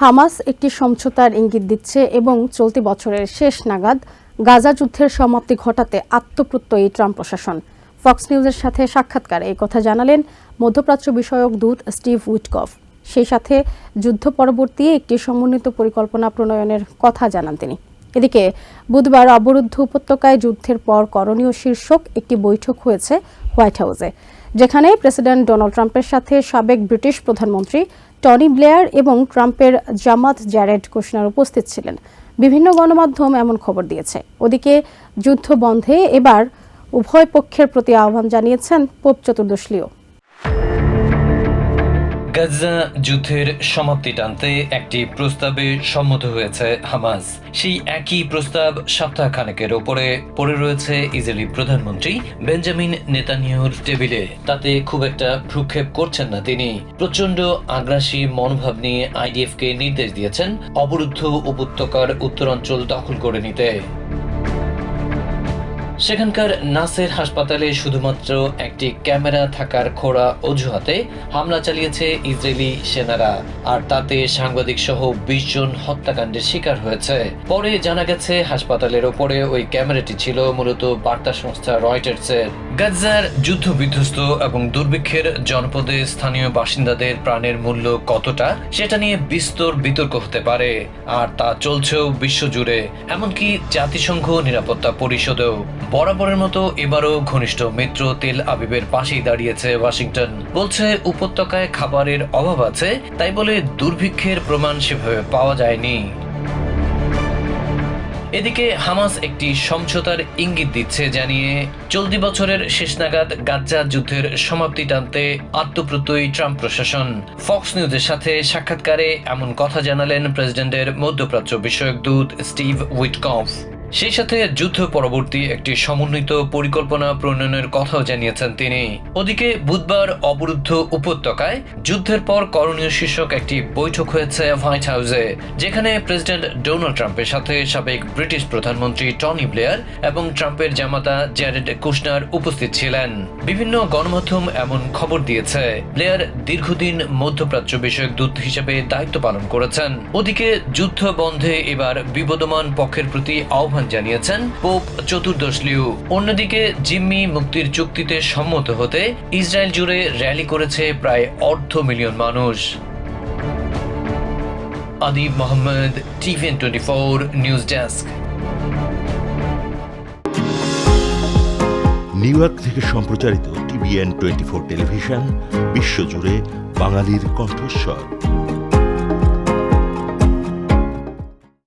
Hamas একটি সমঝোতার ইঙ্গিত দিচ্ছে এবং চলতি বছরের শেষ নাগাদ গাজা যুদ্ধের সমাপ্তি ঘটাতে আত্মপ্রত্যয়ী ট্রাম্প প্রশাসন। ফক্স নিউজের সাথে সাক্ষাৎকারে। এই কথা জানালেন মধ্যপ্রাচ্য বিষয়ক দূত স্টিভ উইটকফ। সেই সাথে যুদ্ধ পরবর্তী একটি সমন্বিত পরিকল্পনা প্রণয়নের কথা জানান তিনি। এদিকে বুধবার অবরুদ্ধ উপত্যকায় যুদ্ধের পর করণীয় শীর্ষক একটি বৈঠক হয়েছে হোয়াইট হাউসে, যেখানে প্রেসিডেন্ট ডোনাল্ড ট্রাম্পের সাথে সাবেক ব্রিটিশ প্রধানমন্ত্রী টনি ব্লেয়ার এবং ট্রাম্পের জামাত জ্যারেড কুশনার উপস্থিত ছিলেন। বিভিন্ন গণমাধ্যম এমন খবর দিয়েছে। ওদিকে যুদ্ধ বন্ধে এবার উভয় পক্ষের প্রতি আহ্বান জানিয়েছেন পোপ চতুর্দশ লিও। গাজা যুদ্ধের সমাপ্তি টানতে একটি প্রস্তাবে সম্মত হয়েছে হামাস। সেই একই প্রস্তাব সপ্তাহ খানেকের ওপরে পড়ে রয়েছে ইসরায়েলি প্রধানমন্ত্রী বেঞ্জামিন নেতানিয়াহুর টেবিলে। তাতে খুব একটা ভ্রুক্ষেপ করছেন না তিনি। প্রচণ্ড আগ্রাসী মনোভাব নিয়ে আইডিএফকে নির্দেশ দিয়েছেন অবরুদ্ধ উপত্যকার উত্তরাঞ্চল দখল করে নিতে। সেখানকার নাসের হাসপাতালে শুধুমাত্র একটি ক্যামেরা থাকার খোড়া অজুহাতে হামলা চালিয়েছে ইসরায়েলি সেনারা, আর তাতে সাংবাদিক সহ বিশ জন হত্যাকাণ্ডের শিকার হয়েছে। পরে জানা গেছে, হাসপাতালের ওপরে ওই ক্যামেরাটি ছিল মূলত বার্তা সংস্থা রয়টার্সের। গাজার যুদ্ধ বিধ্বস্ত এবং দুর্ভিক্ষের জনপদে স্থানীয় বাসিন্দাদের প্রাণের মূল্য কতটা, সেটা নিয়ে বিস্তর বিতর্ক হতে পারে, আর তা চলছেও বিশ্বজুড়ে, এমনকি জাতিসংঘ নিরাপত্তা পরিষদেও। বরাবরের মতো এবারও ঘনিষ্ঠ মিত্র তেল আবিবের পাশেই দাঁড়িয়েছে ওয়াশিংটন। বলছে, উপত্যকায় খাবারের অভাব আছে, তাই বলে দুর্ভিক্ষের প্রমাণ সেভাবে পাওয়া যায়নি। এদিকে হামাস একটি সমঝোতার ইঙ্গিত দিচ্ছে, জানিয়ে চলতি বছরের শেষ নাগাদ গাজ্জা যুদ্ধের সমাপ্তি টানতে আত্মপ্রত্যয়ী ট্রাম্প প্রশাসন। ফক্স নিউজের সাথে সাক্ষাৎকারে এমন কথা জানালেন প্রেসিডেন্টের মধ্যপ্রাচ্য বিষয়ক দূত স্টিভ উইটকফ। সেই সাথে যুদ্ধ পরবর্তী একটি সমন্বিত পরিকল্পনা প্রণয়নের কথাও জানিয়েছেন তিনি। ওদিকে বুধবার অবরুদ্ধ উপত্যকায় যুদ্ধের পর করণীয় শীর্ষক একটি বৈঠক হয়েছে হোয়াইট হাউসে, যেখানে প্রেসিডেন্ট ডোনাল্ড ট্রাম্পের সাথে সাবেক ব্রিটিশ প্রধানমন্ত্রী টনি ব্লেয়ার এবং ট্রাম্পের জামাতা জ্যারেড কুশনার উপস্থিত ছিলেন। বিভিন্ন গণমাধ্যম এমন খবর দিয়েছে। ব্লেয়ার দীর্ঘদিন মধ্যপ্রাচ্য বিষয়ক দূত হিসেবে দায়িত্ব পালন করেছেন। ওদিকে যুদ্ধ বন্ধে এবার বিবদমান পক্ষের প্রতি আহ্বান জানিয়েছেন পোপ চতুর্দশ লিউ অন্যদিকে জিম্মি মুক্তির চুক্তিতে সম্মত হতে ইসরায়েল জুড়ে র্যালি করেছে প্রায় অর্ধ মিলিয়ন মানুষ। Adib Mohammad, TVN twenty four news desk. New York থেকে সম্প্রচারিত টিভিএন টোয়েন্টি ফোর টেলিভিশন, বিশ্বজুড়ে বাঙালির কণ্ঠস্বর।